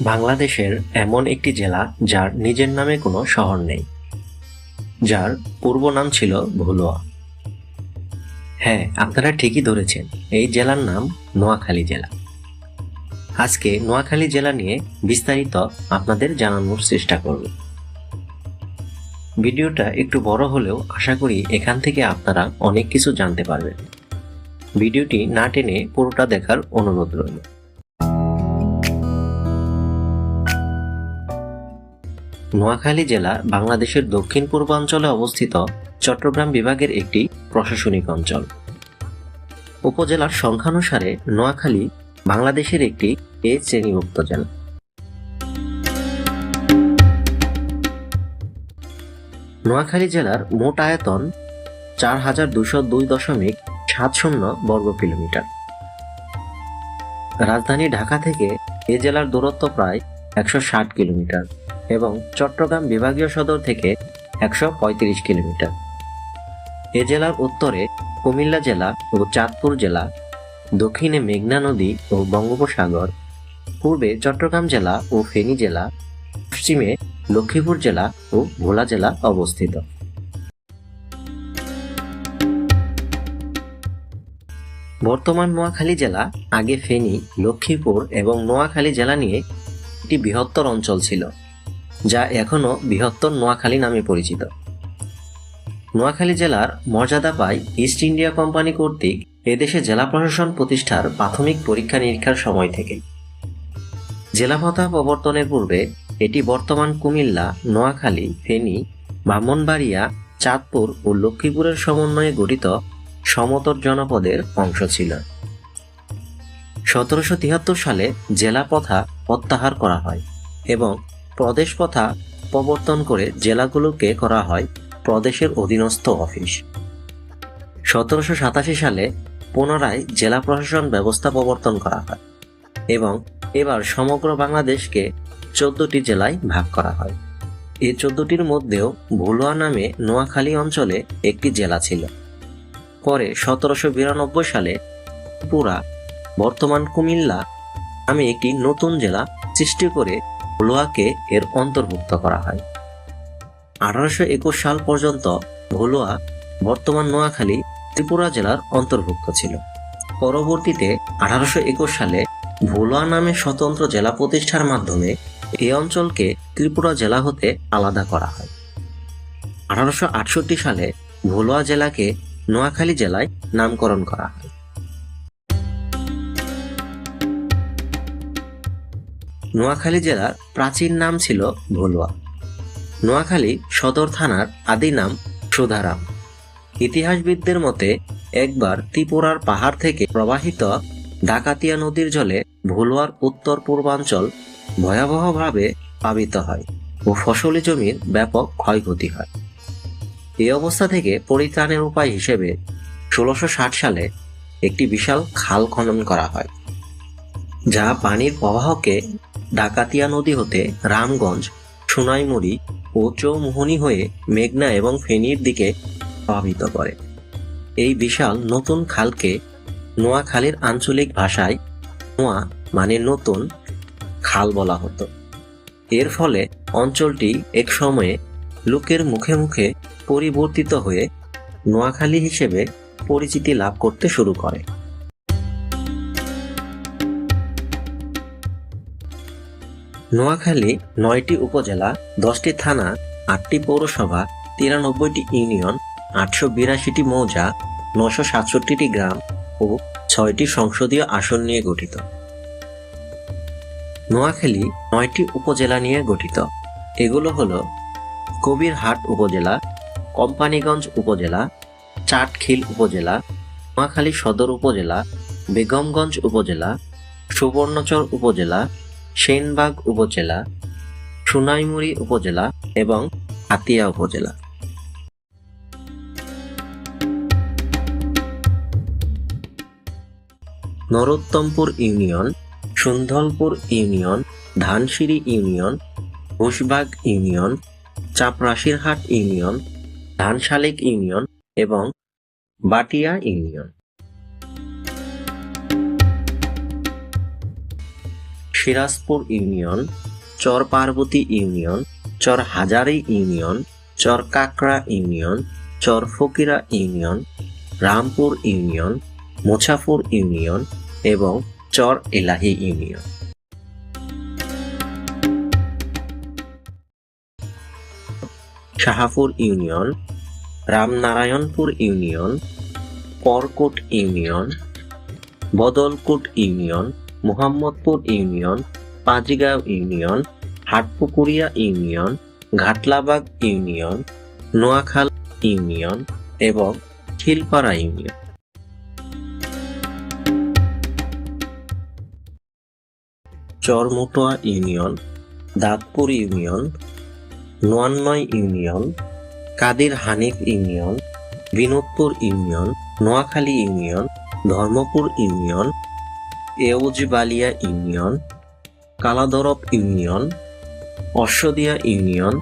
বাংলাদেশের এমন একটি জেলা যার নিজের নামে কোনো শহর নেই, যার পূর্ব নাম ছিল ভুলোয়া। হ্যাঁ আপনারা ঠিকই ধরেছেন, এই জেলার নাম নোয়াখালী জেলা। আজকে নোয়াখালী জেলা নিয়ে বিস্তারিত আপনাদের জানানোর চেষ্টা করব। ভিডিওটা একটু বড় হলেও আশা করি এখান থেকে আপনারা অনেক কিছু জানতে পারবেন। ভিডিওটি না টেনে পুরোটা দেখার অনুরোধ রইল। নোয়াখালী জেলা বাংলাদেশের দক্ষিণ পূর্বাঞ্চলে অবস্থিত চট্টগ্রাম বিভাগের একটি প্রশাসনিক অঞ্চল। উপজেলার সংখ্যানুসারে নোয়াখালী বাংলাদেশের একটি এ শ্রেণীভুক্ত জেলা। নোয়াখালী জেলার মোট আয়তন চার হাজার দুশো দুই দশমিক সাত শূন্য বর্গ কিলোমিটার। রাজধানী ঢাকা থেকে এ জেলার দূরত্ব প্রায় একশো ষাট কিলোমিটার। এবং চট্টগ্রাম বিভাগীয় সদর থেকে একশো পঁয়ত্রিশ কিলোমিটার। এ জেলার উত্তরে কুমিল্লা জেলা ও চাঁদপুর জেলা, দক্ষিণে মেঘনা নদী ও বঙ্গোপসাগর, পূর্বে চট্টগ্রাম জেলা ও ফেনী জেলা, পশ্চিমে লক্ষ্মীপুর জেলা ও ভোলা জেলা অবস্থিত। বর্তমান নোয়াখালী জেলা, আগে ফেনী, লক্ষ্মীপুর এবং নোয়াখালী জেলা নিয়ে একটি বৃহত্তর অঞ্চল ছিল। যা এখনও বৃহত্তর নোয়াখালী নামে পরিচিত। নোয়াখালী জেলার মর্যাদা পায় ইস্ট ইন্ডিয়া কোম্পানি কর্তৃক এদেশে জেলা প্রশাসন প্রতিষ্ঠার প্রাথমিক পরীক্ষা নিরীক্ষার সময় থেকে। জেলা ভাতা প্রবর্তনের পূর্বে এটি বর্তমান কুমিল্লা, নোয়াখালী, ফেনী, ব্রাহ্মণবাড়িয়া, চাঁদপুর ও লক্ষ্মীপুরের সমন্বয়ে গঠিত সমতর জনপদের অংশ ছিল। সতেরোশো তিয়াত্তর সালে জেলা প্রথা প্রত্যাহার করা হয় এবং প্রদেশ প্রথা প্রবর্তন করে জেলাগুলোকে করা হয় প্রদেশের অধীনস্থ অফিস। সতেরোশো সাতাশি সালে পুনরায় জেলা প্রশাসন ব্যবস্থা প্রবর্তন করা হয় এবং এবার সমগ্র বাংলাদেশকে চোদ্দটি জেলায় ভাগ করা হয়। এই চোদ্দটির মধ্যেও ভুলুয়া নামে নোয়াখালী অঞ্চলে একটি জেলা ছিল। পরে সতেরোশো বিরানব্বই সালে পুরা বর্তমান কুমিল্লা নামে একটি নতুন জেলা সৃষ্টি করে ভুলুয়াকে এর অন্তর্ভুক্ত করা হয়। আঠারোশো একুশ সাল পর্যন্ত ভুলুয়া বর্তমান নোয়াখালী ত্রিপুরা জেলার অন্তর্ভুক্ত ছিল। পরবর্তীতে আঠারোশো একুশ সালে ভুলুয়া নামে স্বতন্ত্র জেলা প্রতিষ্ঠার মাধ্যমে এই অঞ্চলকে ত্রিপুরা জেলা হতে আলাদা করা হয়। আঠারোশো আটষট্টি সালে ভুলুয়া জেলাকে নোয়াখালী জেলায় নামকরণ করা হয়। নোয়াখালী জেলার প্রাচীন নাম ছিল ভুলুয়া নোয়াখালী সদর থানার আদি নাম সুধারাম। ইতিহাসবিদদের মতে, একবার ত্রিপুরার পাহাড় থেকে প্রবাহিত ডাকাতিয়া নদীর জলে ভুলুয়ার উত্তর পূর্বাঞ্চল ভয়াবহভাবে প্লাবিত হয় ও ফসলি জমির ব্যাপক ক্ষয়ক্ষতি হয়। এই অবস্থা থেকে পরিত্রাণের উপায় হিসেবে ষোলোশো সালে একটি বিশাল খাল খনন করা হয়, যা পানির প্রবাহকে ডাকাতিয়া নদী হতে রামগঞ্জ, সোনাইমুড়ি ও চৌমোহনী হয়ে মেঘনা এবং ফেনীর দিকে প্রভাবিত করে। এই বিশাল নতুন খালকে নোয়াখালীর আঞ্চলিক ভাষায় নোয়া মানে নতুন খাল বলা হতো। এর ফলে অঞ্চলটি এক সময়ে লোকের মুখে মুখে পরিবর্তিত হয়ে নোয়াখালী হিসেবে পরিচিতি লাভ করতে শুরু করে। নোয়াখালী নয়টি উপজেলা, দশটি থানা, আটটি পৌরসভা, তিরানব্বইটি ইউনিয়ন, আটশো বিরাশিটি মৌজা, নশো সাতষট্টিটি গ্রাম ও ছয়টি সংসদীয় আসন নিয়ে গঠিত। নোয়াখালী নয়টি উপজেলা নিয়ে গঠিত। এগুলো হলো কবিরহাট উপজেলা, কোম্পানীগঞ্জ উপজেলা, চাটখিল উপজেলা, নোয়াখালী সদর উপজেলা, বেগমগঞ্জ উপজেলা, সুবর্ণচর উপজেলা সেনবাগ উপজেলা, সোনাইমুড়ি উপজেলা এবং Hatiya upazila. Narottampur union Sundarpur union, Dhansiri union, Ghoshbag union, Chaprashirhat union, Dhanshalik union এবং Batia union. Sirajpur union, Char Parbati union, Char Hazari union, Char Kakra union, Char Fakira union, Rampur union Musapur union এবং Char Elahi union. Shahapur union, Ramnarayanpur union, Parkote union, Badalkote union Mohammadpur union, Panchgaon union, Hatpukuria union, Ghatlabag union, Noakhal union এবং Khilpara union. Charmutua union, Dantpur union, Noannoi union Kader Hanif union, Binodpur union, Noakhali union, Dharmapur union Ejbalia union, Kaladarap union, Ashwadia union,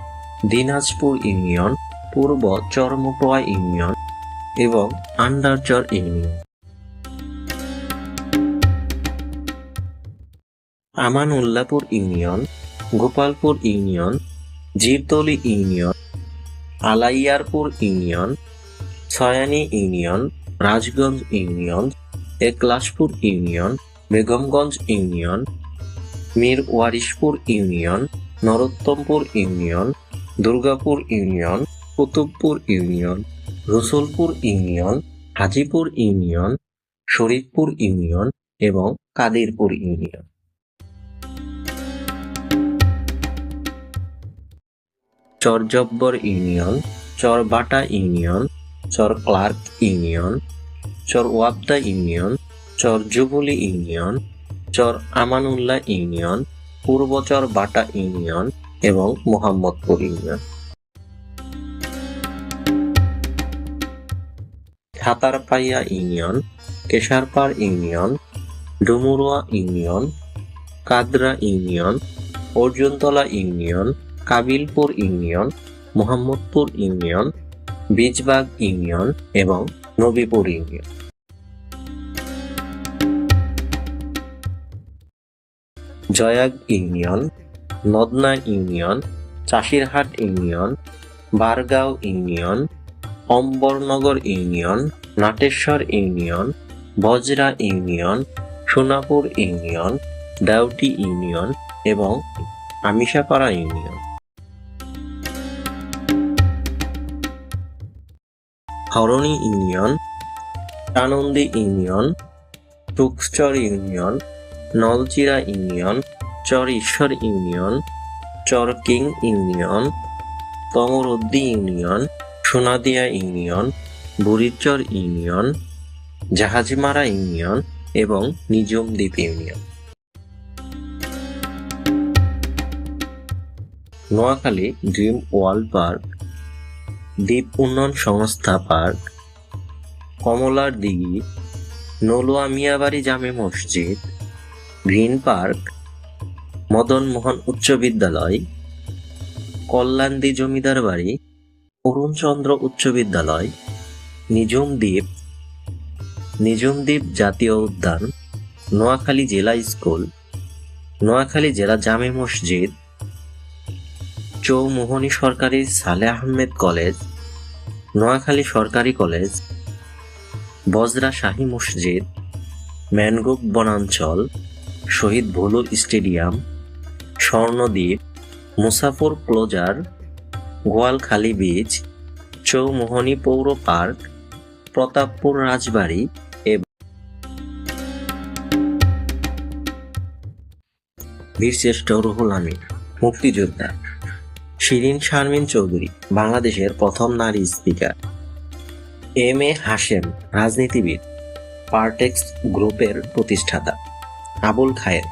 Dinajpur union, Purba Charmutua union এবং Andarchar union. Amanullapur union, Gopalpur union Jirtali union, Alaiyarpur union Chhayani union, Rajganj union Eklashpur union Begumganj union Mir Warishpur union, Narottampur union, Durgapur union, Kutubpur union, Rasulpur union, Hajipur union, Sharifpur union এবং Kadirpur union. Charjabbar union, Charbata union Char Clark union Char Wapda union Char jubilee union, Char Amanullah union Purbachar Bata union এবং Mohammadpur union. Khatarpaiya union, Kesharpar union, Dumurua union, Kadra union, Arjuntala union, Kabilpur union, Mohammadpur union, Bijbag union এবং Nabipur union. Joyag union, Nodna union, Chashirhat union, Bargaon union, Ambarnagar union, Nateshwar union, Bajra union, Sonapur union Dauti union এবং Amishapara union. Harani union Anandi union, Tukchar union Nalchira union, Char Ishwar union, Char king union, Tamruddi union, Sonadia union, Burirchar union, Jahajmara union এবং Nijhumdwip union. Noakhali dream world park, Dwip Unnayan Sangstha park, কমলার দিঘি, নলুয়া মিয়াবাড়ি জামে মসজিদ green park, Madan Mohan উচ্চ বিদ্যালয়, কল্যাণদী জমিদার বাড়ি, অরুণচন্দ্র উচ্চ বিদ্যালয় নিজম দ্বীপ জাতীয় উদ্যান, নোয়াখালী জেলা স্কুল, নোয়াখালী জেলা জামে মসজিদ, চৌমোহনী সরকারি সালে আহমেদ কলেজ, নোয়াখালী সরকারি কলেজ, বজরা শাহী মসজিদ, ম্যানগ্রোভ বনাঞ্চল Shahid Bhulu stadium Swarnadwip Musafar closure, Goalkhali beach Chowmuhani পৌর পার্ক, প্রতাপপুর রাজবাড়ি এবং বীরশ্রেষ্ঠ রুহুল আমির মুক্তিযোদ্ধা। শিরিন শারমিন চৌধুরী, বাংলাদেশের প্রথম নারী স্পিকার এম এ হাশেম, রাজনীতিবিদ। পার্টেক্স গ্রুপের প্রতিষ্ঠাতা। আবুল খায়ের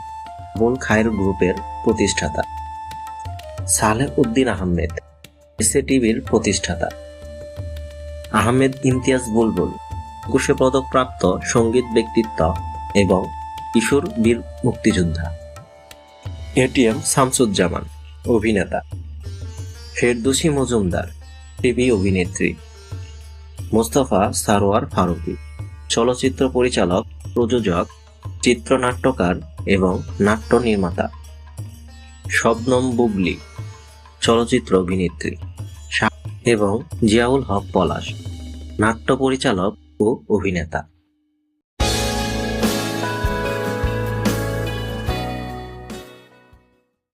আবুল খায়ের গ্রুপের প্রতিষ্ঠাতা। সালেহ উদ্দিন আহমেদ এসএ টিভির প্রতিষ্ঠাতা। আহমেদ ইমতিয়াজ বুলবুল, একুশে পদকপ্রাপ্ত সংগীত ব্যক্তিত্ব এবং কিশোর বীর মুক্তিযোদ্ধা। এটিএম শামসুজ্জামান, অভিনেতা। ফেরদৌসী মজুমদার, টিভি অভিনেত্রী। মোস্তফা সারোয়ার ফারুকী, চলচ্চিত্র পরিচালক, প্রযোজক চিত্রনাট্যকার এবং নাট্য নির্মাতা। শবনম বুবলি, চলচ্চিত্র অভিনেত্রী। এবং জিয়াউল হক পলাশ, নাট্য পরিচালক ও অভিনেতা।